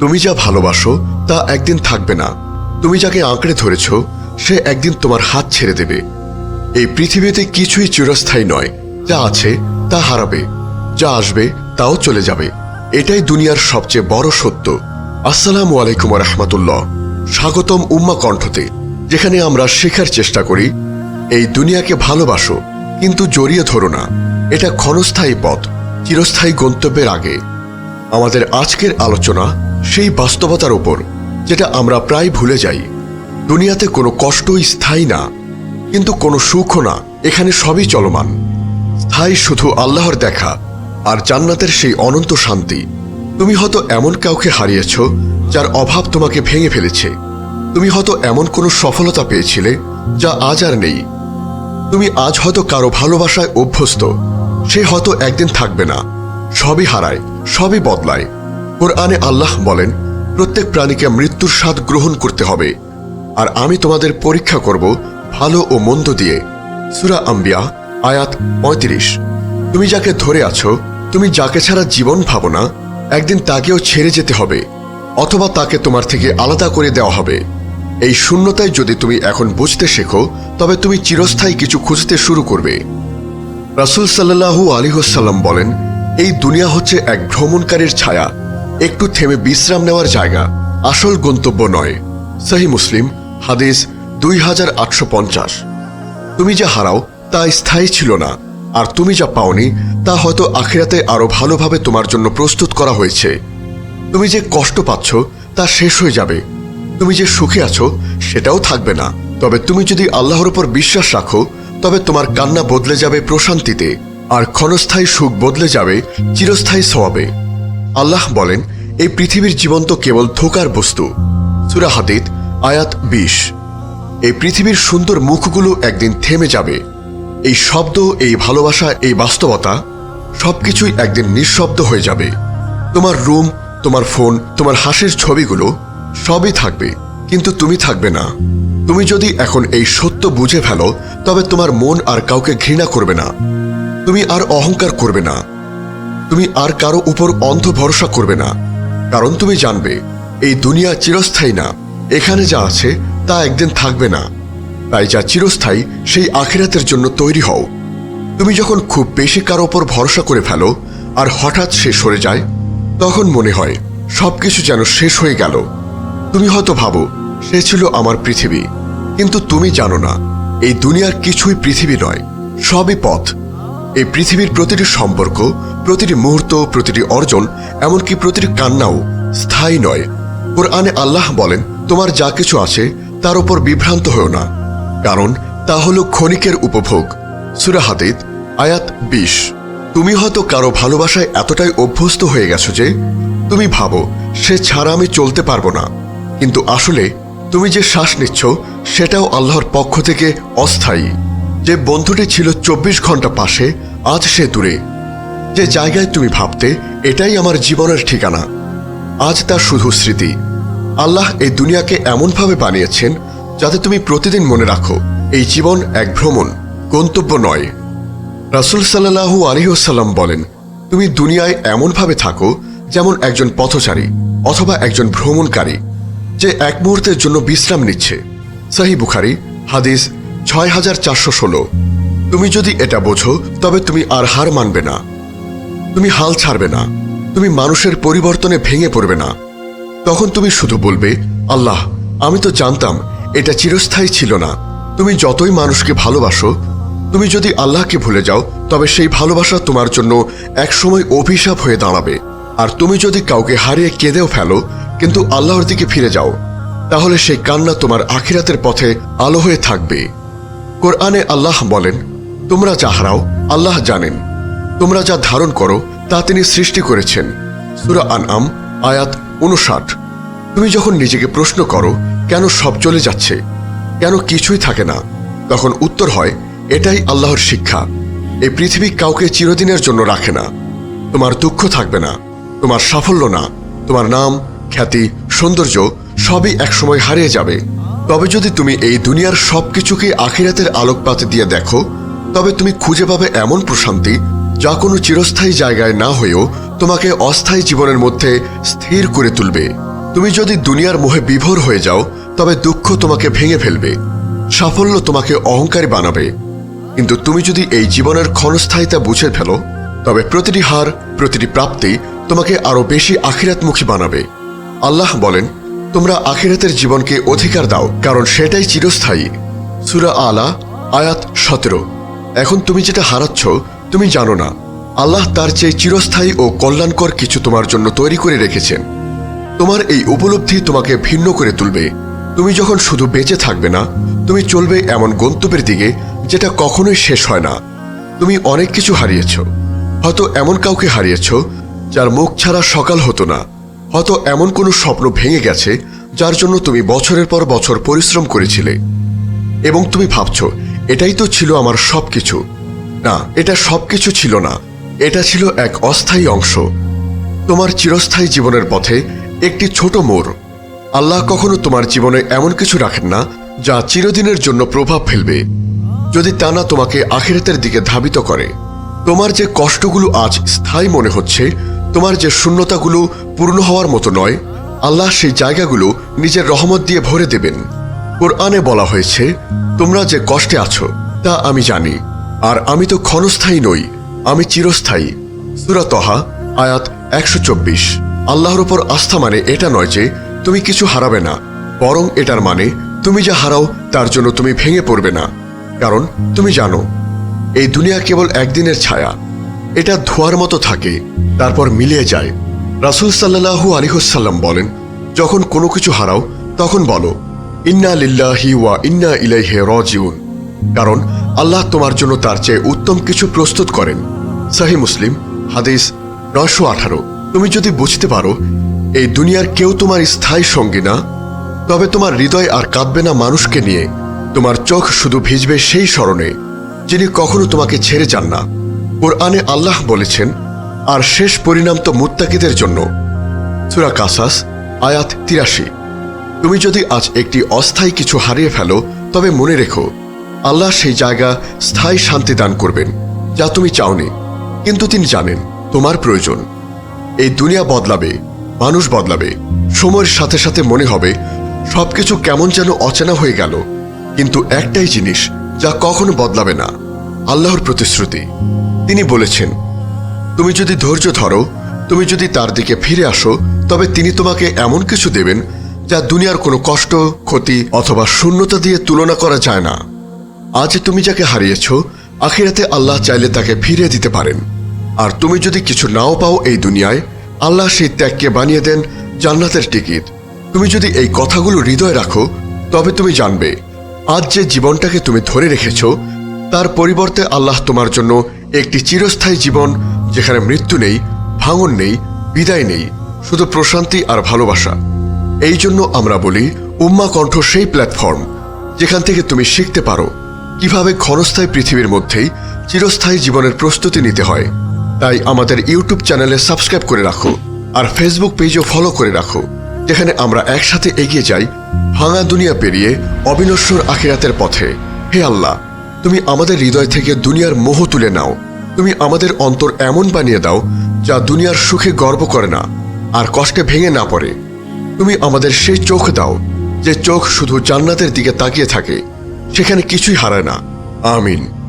তুমি যা ভালোবাসো, তা একদিন থাকবে না। তুমি যাকে আঁকড়ে ধরেছ, সে একদিন তোমার হাত ছেড়ে দেবে। এই পৃথিবীতে কিছুই চিরস্থায়ী নয়। যা আছে, তা হারাবে। যা আসবে, তাও চলে যাবে। এটাই দুনিয়ার সবচেয়ে বড় সত্য। আসসালামু আলাইকুম রহমতুল্লাহ। স্বাগতম উম্মা কণ্ঠতে, যেখানে আমরা শেখার চেষ্টা করি, এই দুনিয়াকে ভালোবাসো, কিন্তু জড়িয়ে ধরো না। এটা ক্ষণস্থায়ী পথ, চিরস্থায়ী গন্তব্যের আগে। আমাদের আজকের আলোচনা সেই বাস্তবতার ওপর যেটা আমরা প্রায় ভুলে যাই। দুনিয়াতে কোনো কষ্টই স্থায়ী না, কিন্তু কোনো সুখও না, এখানে সবই চলমান। স্থায়ী শুধু আল্লাহর দেখা, আর জান্নাতের সেই অনন্ত শান্তি। তুমি হয়তো এমন কাউকে হারিয়েছ, যার অভাব তোমাকে ভেঙে ফেলেছে। তুমি হয়তো এমন কোনো সফলতা পেয়েছিলে, যা আজ আর নেই। তুমি আজ হয়তো কারও ভালোবাসায় অভ্যস্ত, সে হয়তো একদিন থাকবে না। সবই হারায়, সবই বদলায়। কোরআনে আল্লাহ বলেন, প্রত্যেক প্রাণীকে মৃত্যুর স্বাদ গ্রহণ করতে হবে। আর আমি তোমাদের পরীক্ষা করব ভালো ও মন্দ দিয়ে। সুরা আম্বিয়া, আয়াত পঁয়ত্রিশ। তুমি যাকে ধরে আছো, তুমি যাকে ছাড়া জীবন ভাবো না, একদিন তাকেও ছেড়ে যেতে হবে, অথবা তাকে তোমার থেকে আলাদা করে দেওয়া হবে। এই শূন্যতায় যদি তুমি এখন বুঝতে শেখো, তবে তুমি চিরস্থায়ী কিছু খুঁজতে শুরু করবে। রাসুল সাল্লাহু আলিহসাল্লাম বলেন, এই দুনিয়া হচ্ছে এক ভ্রমণকারীর ছায়া। একটু থেমে বিশ্রাম নেওয়ার জায়গা। আসল গন্তব্য নয়। সহি মুসলিম, হাদিস দুই হাজার আটশো পঞ্চাশ। তুমি যা হারাও, তা স্থায়ী ছিল না। আর তুমি যা পাওনি, তা হয়তো আখিরাতে আরও ভালোভাবে তোমার জন্য প্রস্তুত করা হয়েছে। তুমি যে কষ্ট পাচ্ছ, তা শেষ হয়ে যাবে। তুমি যে সুখে আছো, সেটাও থাকবে না। তবে তুমি যদি আল্লাহর উপর বিশ্বাস রাখো, তবে তোমার কান্না বদলে যাবে প্রশান্তিতে। আর ক্ষণস্থায়ী সুখ বদলে যাবে চিরস্থায়ী সওয়াবে আল্লাহ বলেন, এই পৃথিবীর জীবন তো কেবল ধোকার বস্তু। সুরা হাদিদ, আয়াত বিশ। এই পৃথিবীর সুন্দর মুখগুলো একদিন থেমে যাবে। এই শব্দ, এই ভালোবাসা, এই বাস্তবতা সবকিছুই একদিন নিঃশব্দ হয়ে যাবে। তোমার রুম, তোমার ফোন, তোমার হাসির ছবিগুলো সবই থাকবে, কিন্তু তুমি থাকবে না। তুমি যদি এখন এই সত্য বুঝে ফেলো, তবে তোমার মন আর কাউকে ঘৃণা করবে না। তুমি আর অহংকার করবে না। তুমি আর কারও উপর অন্ধ ভরসা করবে না। কারণ তুমি জানবে, এই দুনিয়া চিরস্থায়ী না। এখানে যা আছে, তা একদিন থাকবে না। তাই যা চিরস্থায়ী, সেই আখিরাতের জন্য তৈরি হও। তুমি যখন খুব বেশি কারও ওপর ভরসা করে ফেলো, আর হঠাৎ সে সরে যায়, তখন মনে হয়, সবকিছু যেন শেষ হয়ে গেল। তুমি হয়তো ভাবো, সে ছিল আমার পৃথিবী। কিন্তু তুমি জানো না, এই দুনিয়ার কিছুই পৃথিবী নয়, সবই পথ। এই পৃথিবীর প্রতিটি সম্পর্ক, প্রতিটি মুহূর্ত, প্রতিটি অর্জন, এমনকি প্রতিটি কান্নাও স্থায়ী নয়। কোরআনে আল্লাহ বলেন, তোমার যা কিছু আছে, তার উপর বিভ্রান্ত হও না। কারণ, তা হল ক্ষণিকের উপভোগ। সুরা হাদিদ, আয়াত বিশ। তুমি হয়তো কারও ভালোবাসায় এতটাই অভ্যস্ত হয়ে গেছো যে, তুমি ভাবো, সে ছাড়া আমি চলতে পারব না। কিন্তু আসলে, তুমি যে শ্বাস নিচ্ছ, সেটাও আল্লাহর পক্ষ থেকে অস্থায়ী। যে বন্ধুটি ছিল চব্বিশ ঘণ্টা পাশে, আজ সে দূরে। যে জায়গায় তুমি ভাবতে, এটাই আমার জীবনের ঠিকানা। আজ তা শুধু স্মৃতি। আল্লাহ এই দুনিয়াকে এমনভাবে বানিয়েছেন, যাতে তুমি প্রতিদিন মনে রাখো, এই জীবন এক ভ্রমণ, গন্তব্য নয়। রাসুল সাল্লাহু আলহিহসাল্লাম বলেন, তুমি দুনিয়ায় এমনভাবে থাকো, যেমন একজন পথচারী অথবা একজন ভ্রমণকারী, যে এক মুহূর্তের জন্য বিশ্রাম নিচ্ছে। সাহি বুখারি, হাদিস ছয় হাজার চারশো ষোলো। তুমি যদি এটা বোঝো, তবে তুমি আর হার মানবে না। তুমি হাল ছাড়বে না। তুমি মানুষের পরিবর্তনে ভেঙে পড়বে না। তখন তুমি শুধু বলবে, আল্লাহ, আমি তো জানতাম, এটা চিরস্থায়ী ছিল না। তুমি যতই মানুষকে ভালোবাসো, তুমি যদি আল্লাহকে ভুলে যাও, তবে সেই ভালোবাসা তোমার জন্য একসময় অভিশাপ হয়ে দাঁড়াবে। আর তুমি যদি কাউকে হারিয়ে কেঁদেও ফেলো, কিন্তু আল্লাহর দিকে ফিরে যাও, তাহলে সেই কান্না তোমার আখিরাতের পথে আলো হয়ে থাকবে। কোরআনে আল্লাহ বলেন, তোমরা যা হারাও, আল্লাহ জানেন। তোমরা যা ধারণ করো, তা তিনি সৃষ্টি করেছেন। সুরা আনআম, আয়াত উনষাট তুমি যখন নিজেকে প্রশ্ন করো, কেন সব চলে যাচ্ছে? কেন কিছুই থাকে না? তখন উত্তর হয়, এটাই আল্লাহর শিক্ষা। এই পৃথিবী কাউকে চিরদিনের জন্য রাখে না। তোমার দুঃখ থাকবে না, তোমার সাফল্য না, তোমার নাম, খ্যাতি, সৌন্দর্য সবই একসময় হারিয়ে যাবে। তবে যদি তুমি এই দুনিয়ার সবকিছুকে আখিরাতের আলোকপাত দিয়ে দেখো, তবে তুমি খুঁজে পাবে এমন প্রশান্তি যা কোনো চিরস্থায়ী জায়গায় না হয়েও তোমাকে অস্থায়ী জীবনের মধ্যে স্থির করে তুলবে। তুমি যদি দুনিয়ার মোহে বিভোর হয়ে যাও, তবে দুঃখ তোমাকে ভেঙে ফেলবে, সাফল্য তোমাকে অহংকারী বানাবে। কিন্তু তুমি যদি এই জীবনের ক্ষণস্থায়িতা বুঝে ফেলো, তবে প্রতিটি হার, প্রতিটি প্রাপ্তি তোমাকে আরও বেশি আখিরাতমুখী বানাবে। আল্লাহ বলেন তোমরা আখিরাতের জীবনকে অধিকার দাও, কারণ সেটাই চিরস্থায়ী। সুরা আলা, আয়াত সতেরো। এখন তুমি যেটা হারাচ্ছ, তুমি জানো না। আল্লাহ তার চেয়ে চিরস্থায়ী ও কল্যাণকর কিছু তোমার জন্য তৈরি করে রেখেছেন। তোমার এই উপলব্ধি তোমাকে ভিন্ন করে তুলবে। তুমি যখন শুধু বেঁচে থাকবে না, তুমি চলবে এমন গন্তব্যের দিকে যেটা কখনোই শেষ হয় না। তুমি অনেক কিছু হারিয়েছ। হয়তো এমন কাউকে হারিয়েছ, যার মুখ ছাড়া সকাল হতো না। হয়তো এমন কোনো স্বপ্ন ভেঙে গেছে যার জন্য তুমি বছরের পর বছর পরিশ্রম করেছিলে। এবং তুমি ভাবছ, এটাই তো ছিল আমার সবকিছু। না, এটা সবকিছু ছিল না। এটা ছিল এক অস্থায়ী অংশ। তোমার চিরস্থায়ী জীবনের পথে একটি ছোট মোড়। আল্লাহ কখনো তোমার জীবনে এমন কিছু রাখেন না, যা চিরদিনের জন্য প্রভাব ফেলবে। যদি তা না তোমাকে আখিরাতের দিকে ধাবিত করে, তোমার যে কষ্টগুলো আজ স্থায়ী মনে হচ্ছে তোমার যে শূন্যতাগুলো পূর্ণ হওয়ার মতো নয়, আল্লাহ সেই জায়গাগুলো নিজের রহমত দিয়ে ভরে দেবেন। কোরআনে বলা হয়েছে, তোমরা যে কষ্টে আছো, তা আমি জানি, আর আমি তো ক্ষণস্থায়ী নই, আমি চিরস্থায়ী। সুরাতহা আয়াত একশো চব্বিশ। আল্লাহর ওপর আস্থা মানে এটা নয় যে তুমি কিছু হারাবে না, বরং এটার মানে তুমি যা হারাও, তার জন্য তুমি ভেঙে পড়বে না। কারণ তুমি জানো, এই দুনিয়া কেবল একদিনের ছায়া এটা ধোয়ার মতো থাকে, তারপর মিলিয়ে যায়। রাসুল সাল্লাহু আলিহসাল্লাম বলেন, যখন কোনো কিছু হারাও, তখন বলো, ইন্না লিল্লাহি ওয়া ইন্না ইলাইহে রাজিউন। কারণ আল্লাহ তোমার জন্য তার চেয়ে উত্তম কিছু প্রস্তুত করেন। সাহি মুসলিম, হাদিস নয়শো আঠারো। তুমি যদি বুঝতে পারো, এই দুনিয়ার কেউ তোমার স্থায়ী সঙ্গী না, তবে তোমার হৃদয় আর কাঁদবে না মানুষকে নিয়ে। তোমার চোখ শুধু ভিজবে সেই স্মরণে, যিনি কখনো তোমাকে ছেড়ে যান না। কোরআনে আল্লাহ বলেছেন, আর শেষ পরিণাম তো মুত্তাকিদের জন্য। সুরা কাসাস, আয়াত তিরাশি। তুমি যদি আজ একটি অস্থায়ী কিছু হারিয়ে ফেলো, তবে মনে রেখো, আল্লাহ সেই জায়গা স্থায়ী শান্তি দান করবেন, যা তুমি চাওনি। কিন্তু তিনি জানেন, তোমার প্রয়োজন। এই দুনিয়া বদলাবে, মানুষ বদলাবে, সময়ের সাথে সাথে মনে হবে, সবকিছু কেমন যেন অচেনা হয়ে গেল। কিন্তু একটাই জিনিস যা কখনো বদলাবে না, আল্লাহর প্রতিশ্রুতি। তিনি বলেছেন, তুমি যদি ধৈর্য ধরো, তুমি যদি তার দিকে ফিরে আসো, তবে তিনি তোমাকে এমন কিছু দেবেন যা দুনিয়ার কোনো কষ্ট, ক্ষতি অথবা শূন্যতা দিয়ে তুলনা করা যায় না। আজ তুমি যাকে হারিয়েছ, আখিরাতে আল্লাহ চাইলে তাকে ফিরিয়ে দিতে পারেন। আর তুমি যদি কিছু নাও পাও এই দুনিয়ায়, আল্লাহ সেই ত্যাগকে বানিয়ে দেন জান্নাতের টিকিট। তুমি যদি এই কথাগুলো হৃদয় রাখো, তবে তুমি জানবে, আজ যে জীবনটাকে তুমি ধরে রেখেছ তার পরিবর্তে আল্লাহ তোমার জন্য একটি চিরস্থায়ী জীবন, যেখানে মৃত্যু নেই, ভাঙন নেই, বিদায় নেই, শুধু প্রশান্তি আর ভালোবাসা। এই জন্য আমরা বলি, উম্মা কণ্ঠ সেই প্ল্যাটফর্ম, যেখান থেকে তুমি শিখতে পারো কীভাবে ক্ষণস্থায়ী পৃথিবীর মধ্যেই চিরস্থায়ী জীবনের প্রস্তুতি নিতে হয়। তাই আমাদের ইউটিউব চ্যানেলে সাবস্ক্রাইব করে রাখো আর ফেসবুক পেজও ফলো করে রাখো, যেখানে আমরা একসাথে এগিয়ে যাই, ভাঙা দুনিয়া পেরিয়ে অবিনশ্বর আখিরাতের পথে। হে আল্লাহ! তুমি আমাদের হৃদয় থেকে দুনিয়ার মোহ তুলে নাও। তুমি আমাদের অন্তর এমন বানিয়ে দাও, যা দুনিয়ার সুখে গর্ব করে না, আর কষ্টে ভেঙে না পড়ে। তুমি আমাদের সেই চোখ দাও, যে চোখ শুধু জান্নাতের দিকে তাকিয়ে থাকে, সেখানে কিছুই হারায় না। আমিন।